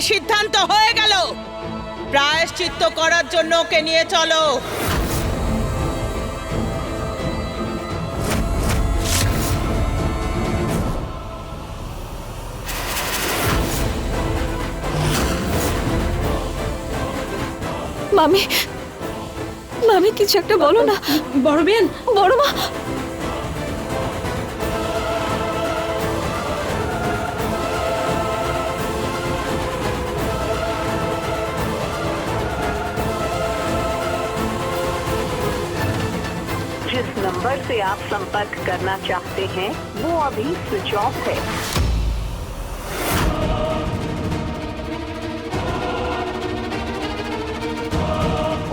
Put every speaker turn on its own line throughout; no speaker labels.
সিদ্ধান্ত হয়ে গেল। প্রায়শ্চিত্ত করার জন্য ওকে নিয়ে চলো।
মামি মামি কিছু একটা বলো না।
বড় বেন।
বড় মা
नंबर से आप संपर्क करना चाहते हैं वो अभी स्विच ऑफ है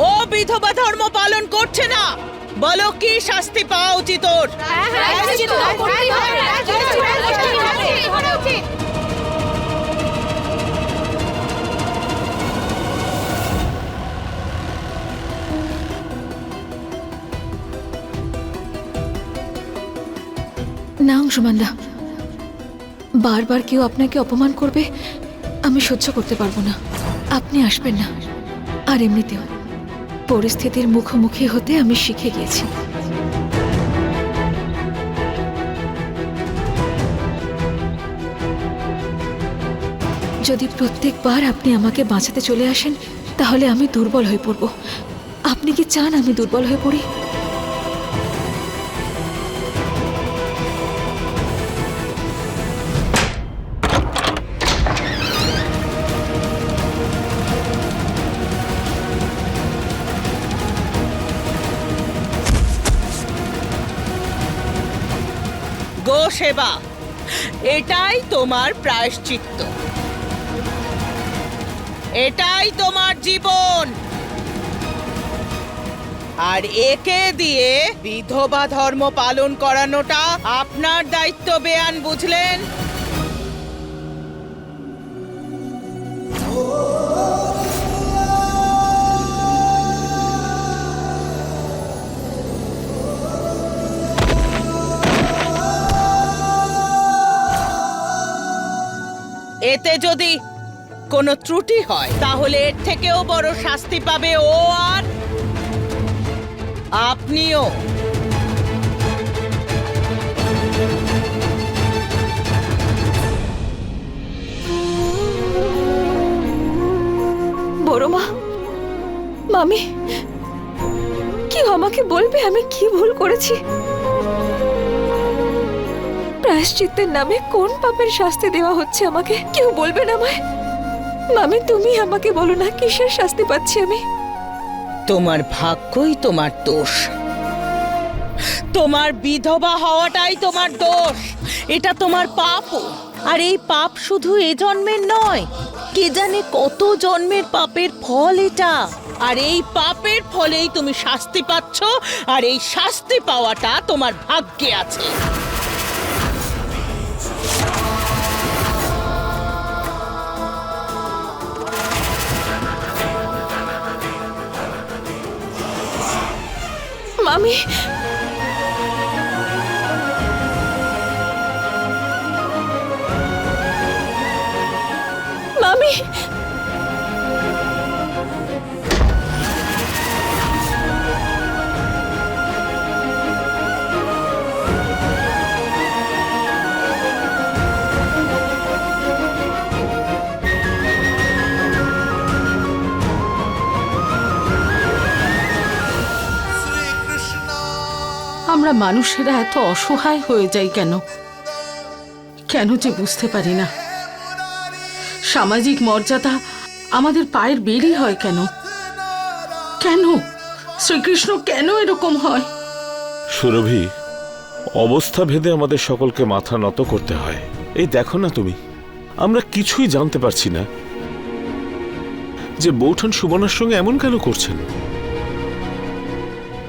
ও বিধবা ধর্ম পালন করছে না বলো কি শাস্তি পাওয়া উচিত ওর
না, অংশমানদা। বারবার কেউ আপনাকে অপমান করবে, আমি সহ্য করতে পারব না। আপনি আসবেন না। আর এমনিতেও, পরিস্থিতির মুখোমুখি হতে আমি শিখে গিয়েছি। যদি প্রত্যেকবার আপনি আমাকে বাঁচাতে চলে আসেন, তাহলে আমি দুর্বল হয়ে পড়ব। আপনি কি চান আমি দুর্বল হয়ে পড়ি?
গো সেবা। এটাই তোমার প্রায়শ্চিত্ত। এটাই তোমার জীবন। আর একে দিয়ে বিধবা ধর্ম পালন করানোটা আপনার দায়িত্ব, বেয়ান, বুঝলেন? এতে যদি কোনো ত্রুটি হয়, তাহলে এর থেকেও বড় শাস্তি পাবে ও আর আপনিও।
বড় মা মামি কি আমাকে বলবে আমি কি ভুল করেছি? প্রায়শ্চিত্তের নামে কোন পাপের শাস্তি দেওয়া হচ্ছে আমাকে? কেউ বলবেন আমায়। মামি, তুমি আমাকে বলো না, কিসের শাস্তি পাচ্ছি আমি?
তোমার ভাগ্যই তোমার দোষ। তোমার বিধবা হওয়াটাই তোমার দোষ। এটা তোমার পাপও আর এই পাপ শুধু এ জন্মের নয়, কে জানে কত জন্মের পাপের ফল এটা। আর এই পাপের ফলেই তুমি শাস্তি পাচ্ছ, আর এই শাস্তি পাওয়াটা তোমার ভাগ্যে আছে।
মামি মামি
আমরা মানুষেরা এত অসহায় হয়ে যাই কেন? কেন যে বুঝতে পারি না। সামাজিক মর্যাদা আমাদের পায়ের বেরই হয় কেন? কেন? শ্রীকৃষ্ণ কেন এরকম হয়?
সুরভি, অবস্থা ভেদে আমাদের সকলকে মাথা নত করতে হয়। এই দেখো না তুমি, আমরা কিছুই জানতে পারছি না যে বৌঠান সুবর্ণার সঙ্গে এমন কেন করছেন।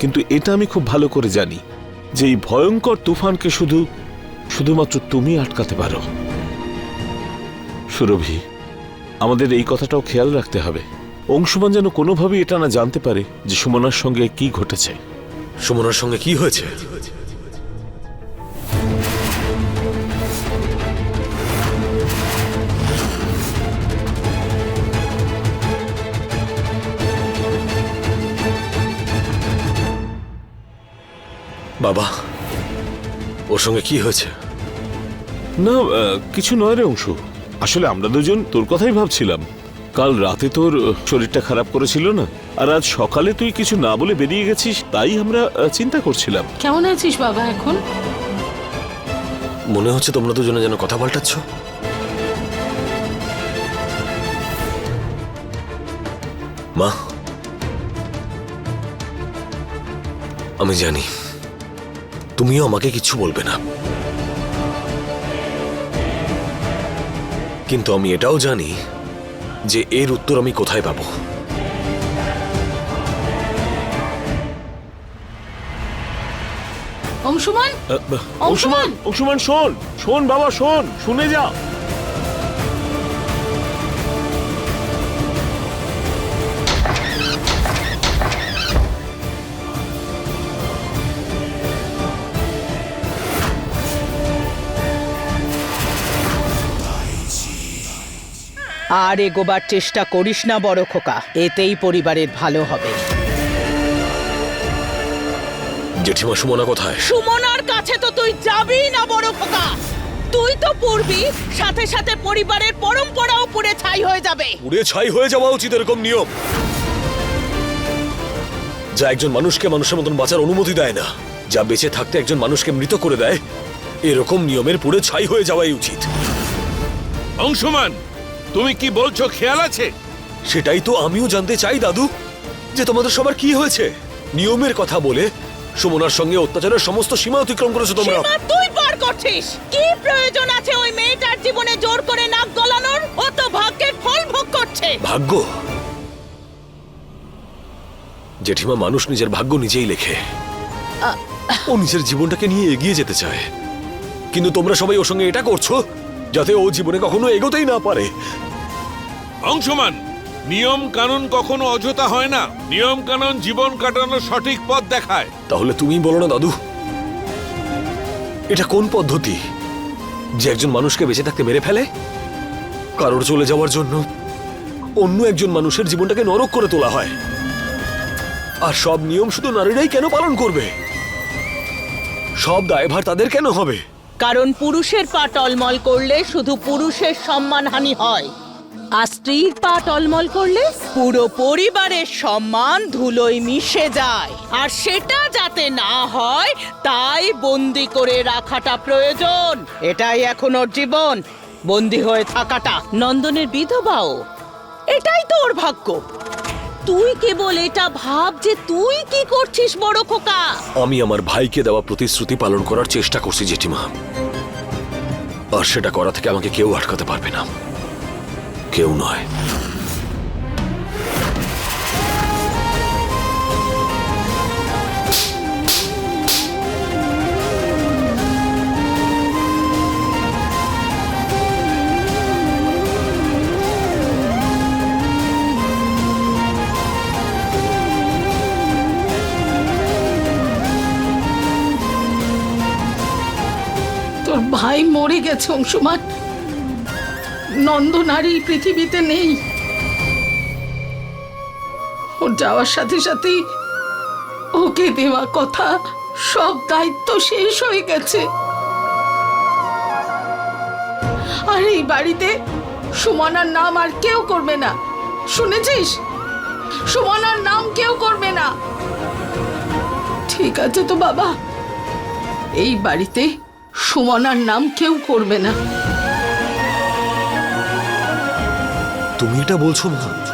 কিন্তু এটা আমি খুব ভালো করে জানি। যে এই ভয়ঙ্কর তুফানকে শুধু, শুধুমাত্র তুমি আটকাতে পারো। সুরভি, আমাদের এই কথাটাও খেয়াল রাখতে হবে। অংশুমান যেন কোনোভাবেই এটা না জানতে পারে যে সুমনার সঙ্গে কি ঘটেছে।
সুমনার সঙ্গে কি হয়েছে? বাবা। ওর সঙ্গে কি হয়েছে?
না কিছু নয় রে অংশু। আসলে আমরা দুজন তোর কথাই ভাবছিলাম। কাল রাতে তোর শরীরটা খারাপ করেছিল না? আর আজ সকালে তুই কিছু না বলে বেরিয়ে গেছিস তাই আমরা চিন্তা করছিলাম।
কেমন আছিস বাবা এখন?
মনে হচ্ছে তোমরা দুজনে যেন কথা পাল্টাচ্ছ। মা আমি জানি। তুমিও আমাকে কিছু বলবে না। কিন্তু আমি এটাও জানি যে এর উত্তর আমি কোথায় পাবো।
অংশুমান?
অংশুমান অংশুমান শোন শোন বাবা শোন শুনে যা।
আর এগোবার চেষ্টা করিস না বড় খোকা। এতেই পরিবারের ভালো হবে।
জেঠিমা সুমনা কোথায়?
সুমনার কাছে তো তুই যাবি না বড় খোকা। তুই তো পড়বি সাথে সাথে পরিবারের পরম্পরাও পুড়ে ছাই হয়ে যাবে।
পুড়ে ছাই হয়ে যাওয়া উচিত এরকম নিয়ম। যা একজন মানুষকে মানুষের মতন বাঁচার অনুমতি দেয় না যা বেঁচে থাকতে একজন মানুষকে মৃত করে দেয় এরকম নিয়মের পুড়ে ছাই হয়ে যাওয়াই উচিত।
অংশমান তুমি কি বলছো খেয়াল আছে?
সেটাই তো আমিও জানতে চাই দাদু যে তোমাদের সবার কি হয়েছে? নিয়মের কথা বলে সুমনার সঙ্গে অত্যাচারের সমস্ত সীমা অতিক্রম করেছ তোমরা।
সীমা তুই পার করছিস! কি প্রয়োজন আছে ওই মেয়েটার জীবনে জোর করে নাক গলানোর? ও তো ভাগ্যের ফল ভোগ করছে!
ভাগ্য? জেঠিমা মানুষ নিজের ভাগ্য নিজেই লেখে। ও নিজের জীবনটাকে নিয়ে এগিয়ে যেতে চায়। কিন্তু তোমরা সবাই ওর সঙ্গে এটা করছ? যাতে ও জীবনে কখনো এগোতেই না পারে।
অংশমান নিয়ম কানুন কখনো অযথা হয় না। নিয়ম কানুন জীবন কাটানোর সঠিক পথ দেখায়।
তাহলে তুমি বলো না দাদু। এটা কোন পদ্ধতি? যে একজন মানুষকে বেঁচে থাকতে মেরে ফেলে? কারোর চলে যাওয়ার জন্য অন্য একজন মানুষের জীবনটাকে নরক করে তোলা হয়। আর সব নিয়ম শুধু নারীরাই কেন পালন করবে? সব দায়ভার তাদের কেন হবে?
কারণ পুরুষের পা টলমল করলে শুধু পুরুষের সম্মানহানি হয়। আর স্ত্রীর পা টলমল করলে পুরো পরিবারের সম্মান ধুলোয় মিশে যায়। আর সেটা যাতে না হয়, তাই বন্দি করে রাখাটা প্রয়োজন। এটাই এখন ওর জীবন। বন্দি হয়ে থাকাটা নন্দনের বিধবাও। এটাই তো ওর ভাগ্য। তুই কেবল এটা ভাব যে তুই কি করছিস, বড় খোকা?
আমি আমার ভাইকে দেওয়া প্রতিশ্রুতি পালন করার চেষ্টা করছি, জেঠিমা। আর সেটা করা থেকে আমাকে কেউ আটকাতে পারবে না। কেউ নয়।
ভাই মরে গেছে, অংশুমান। নন্দনারী পৃথিবীতে নেই। ওর যাওয়ার সাথে সাথেই ওকে দেওয়া কথা, সব দায়িত্ব শেষ হয়ে গেছে। আর এই বাড়িতে সুমনার নাম আর কেউ করবে না। শুনেছিস? সুমনার নাম কেউ করবে না। ঠিক আছে তো বাবা। এই বাড়িতে সুমনার নাম কেউ করবে না।
তুমি এটা বলছো না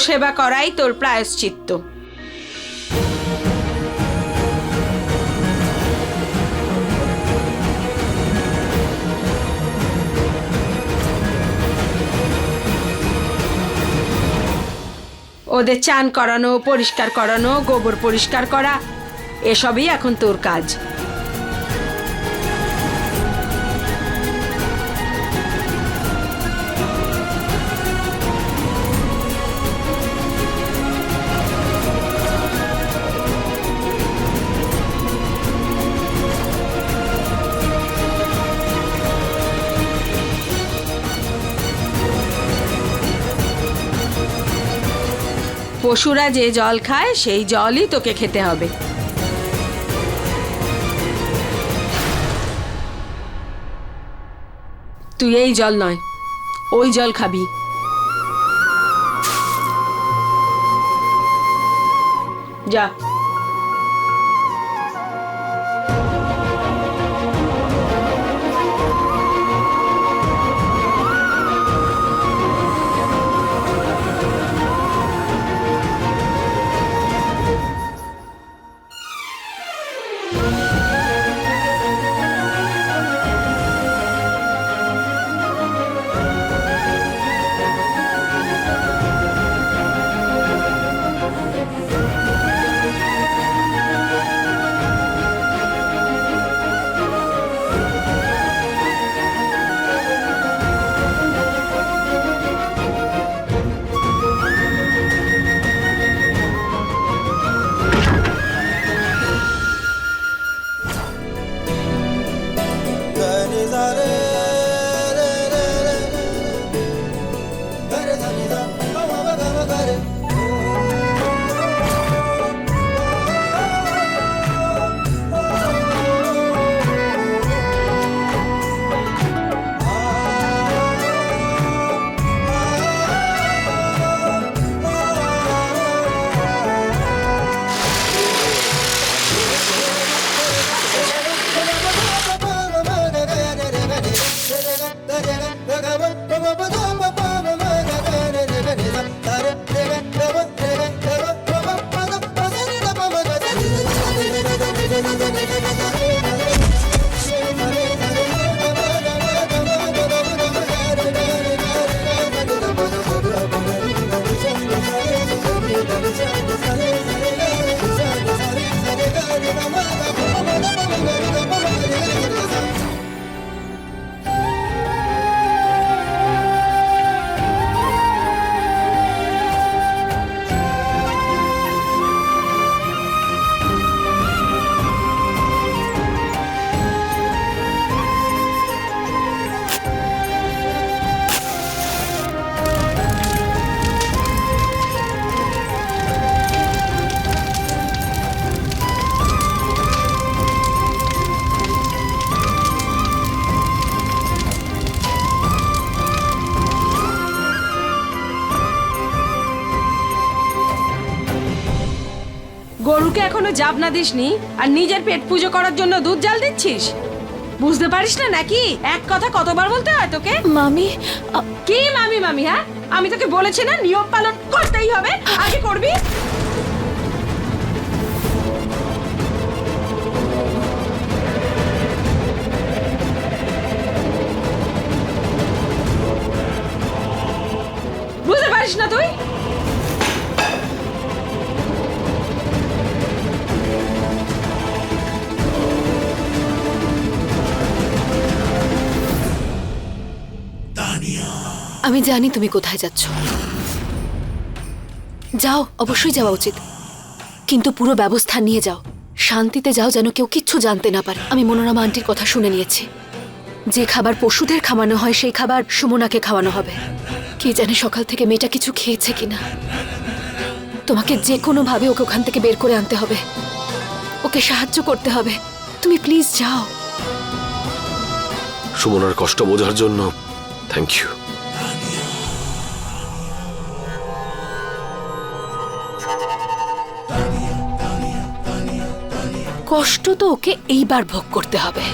গো সেবা করাই তোর প্রায়শ্চিত্ত। ওদের চান করানো, পরিষ্কার করানো, গোবর পরিষ্কার করা, এসবই এখন তোর কাজ। পশুরা যে জল খায়, সেই জলই তোকে খেতে হবে। তুই এই জল নয়, ওই জল খাবি। যা। এখনও জাবনা দিসনি? আর নিজের পেট পুজো করার জন্য দুধ জাল দিচ্ছিস? বুঝতে পারিস না নাকি? এক কথা কতবার বলতে হয় তোকে?
মামি
কি মামি মামি হ্যাঁ? আমি তোকে বলেছি না নিয়ম পালন করতেই হবে। আগে করবি? বুঝতে পারিস না তুই?
আমি জানি তুমি কোথায় যাচ্ছ। যাও, অবশ্যই যাওয়া উচিত। কিন্তু পুরো ব্যবস্থা নিয়ে যাও। শান্তিতে যাও যেন কেউ কিচ্ছু জানতে না পারে। আমি মনোরমা আন্টির কথা শুনে নিয়েছি। যে খাবার পশুদের খাওয়ানো হয়, সেই খাবার সুমনাকে খাওয়ানো হবে। কে জানে সকাল থেকে মেয়েটা কিছু খেয়েছে কিনা। তোমাকে যে কোনো ভাবে ওকে ওখান থেকে বের করে আনতে হবে। ওকে সাহায্য করতে হবে। তুমি প্লিজ যাও।
সুমনার কষ্ট বোঝার জন্য থ্যাংক ইউ
কষ্ট তো ওকে এইবার ভোগ করতে হবে।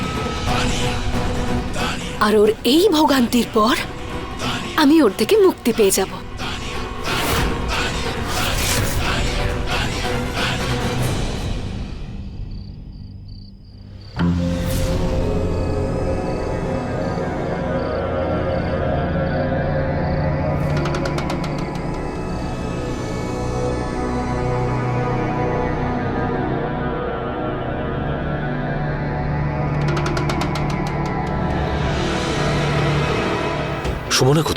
আর ওর এই ভোগান্তির পর আমি ওর থেকে মুক্তি পেয়ে যাব।
সুমনা কোথায়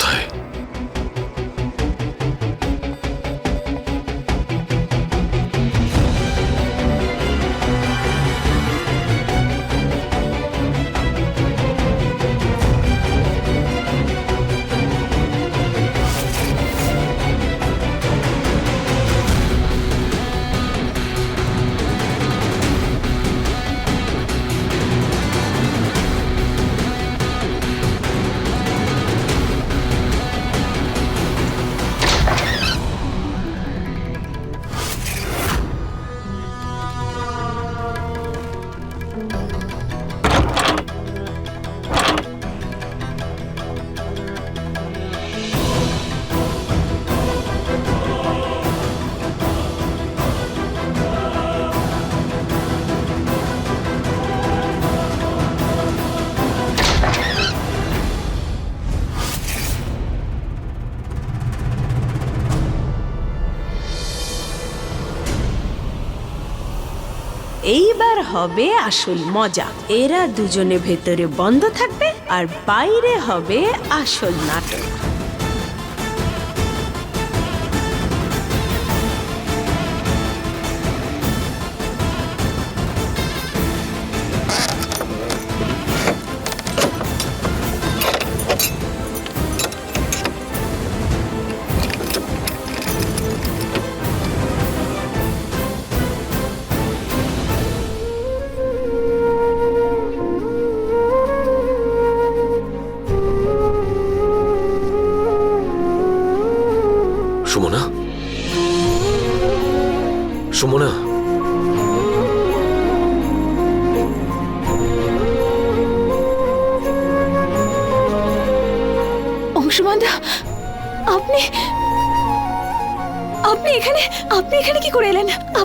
এইবার হবে আসল মজা। এরা দুজনে ভেতরে বন্ধ থাকবে আর বাইরে হবে আসল নাটক।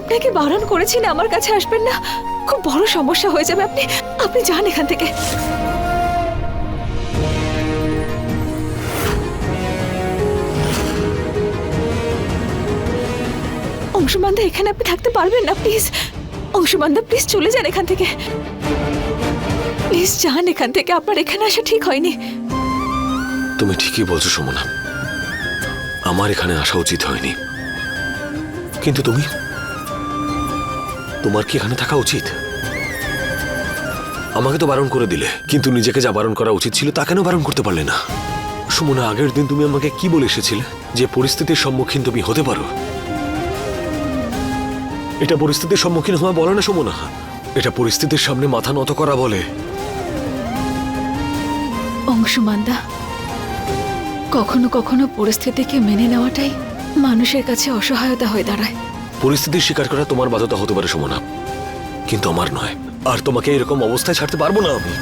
আপনাকে বারণ করেছি না, আমার কাছে আসবেন না। খুব বড় সমস্যা হয়ে যাবে আপনি আপনি যান এখান থেকে। অংশুমানদা, এখানে আপনি থাকতে পারবেন না, প্লিজ। অংশুমানদা, প্লিজ চলে যান এখান থেকে। প্লিজ যান এখান থেকে, আপনার এখানে আসা ঠিক হয়নি।
তুমি ঠিকই বলছো, সুমনা। আমার এখানে আসা উচিত হয়নি। কিন্তু তুমি? তোমার কি এখানে থাকা উচিত? আমাকে তো বারণ করে দিলে, কিন্তু নিজেকে যা বারণ করা উচিত ছিল তা কেন বারণ করতে পারলে না? সুমনা, আগের দিন তুমি আমাকে কি বলে এসেছিলে? যে পরিস্থিতির সম্মুখীন তুমি হতে পারো। এটা পরিস্থিতির সম্মুখীন হওয়া বলে না সুমনা? এটা পরিস্থিতির সামনে মাথা নত করা বলে।
অংশুমানদা, কখনো কখনো পরিস্থিতিকে মেনে নেওয়াটাই মানুষের কাছে অসহায়তা হয়ে দাঁড়ায়।
পরিস্থিতির স্বীকার করা তোমার বাধ্যতা হতে পারে, সুমনা। কিন্তু আমার নয়। আর তোমাকে এরকম অবস্থায় ছাড়তে পারব না আমি।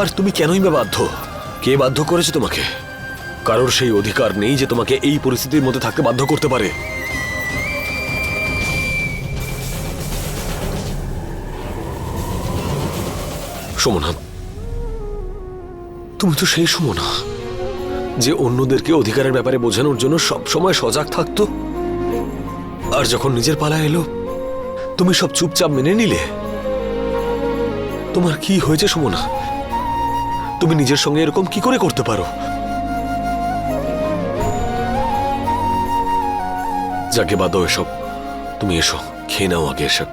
আর তুমি কেনই বা বাধ্য? কে বাধ্য করেছে তোমাকে? কারোর সেই অধিকার নেই যে তোমাকে এই পরিস্থিতির মধ্যে থাকতে বাধ্য করতে পারে। সুমনা, তুমি তো সেই সুমনা, যে অন্যদেরকে অধিকারের ব্যাপারে বোঝানোর জন্য সব সময় সজাগ থাকতো। আর যখন নিজের পালা এলো তুমি সব চুপচাপ মেনে নিলে? তোমার কি হয়েছে সুমনা? তুমি নিজের সঙ্গে এরকম কি করে করতে পারো? যাকে বাদ এসব তুমি এসো খেয়ে নাও আগে এসো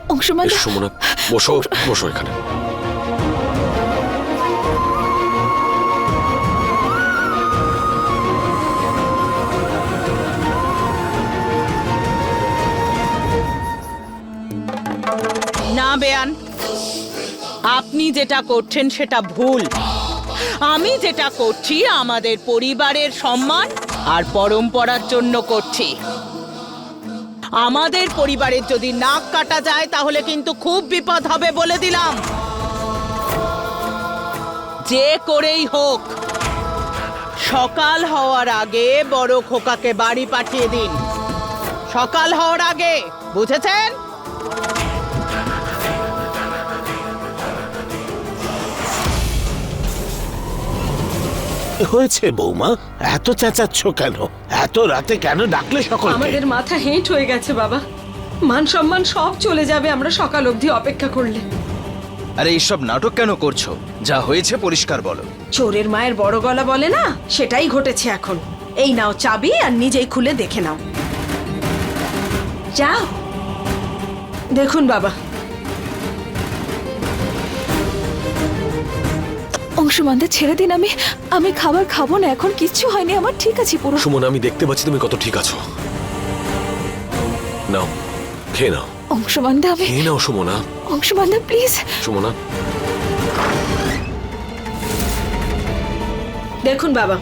সুমনা বসো বসো এখানে।
না বেয়ান। আপনি যেটা করছেন সেটা ভুল। আমি যেটা করছি আমাদের পরিবারের সম্মান আর পরম্পরার জন্য করছি। আমাদের পরিবারের যদি নাক কাটা যায়, তাহলে কিন্তু খুব বিপদ হবে বলে দিলাম। যে করেই হোক, সকাল হওয়ার আগে বড় খোকাকে বাড়ি পাঠিয়ে দিন। সকাল হওয়ার আগে, বুঝেছেন?
হয়েছে বৌমা? এত চেঁচাচ্ছ কেন? এত রাতে কেন ডাকলে সকলকে?
আমাদের মাথা হেঁট হয়ে গেছে বাবা। মান সম্মান সব চলে যাবে আমরা সকাল অবধি অপেক্ষা করলে।
আরে এইসব নাটক কেন করছ? যা হয়েছে পরিষ্কার বলো।
চোরের মায়ের বড় গলা বলে না? সেটাই ঘটেছে এখন। এই নাও চাবি আর নিজেই খুলে দেখে নাও। যাও। দেখুন বাবা।
অংশমানদা ছেড়ে দিন আমি। আমি খাবার খাব না এখন কিচ্ছু হয়নি। আমার ঠিক আছে পুরো।
সুমন আমি দেখতে পাচ্ছি তুমি কত ঠিক আছো। নাও খেয়ে নাও।
অংশমানদা আমি
খেয়ে নাও সুমনা।
অংশমানদা প্লিজ।
সুমনা।
দেখুন বাবা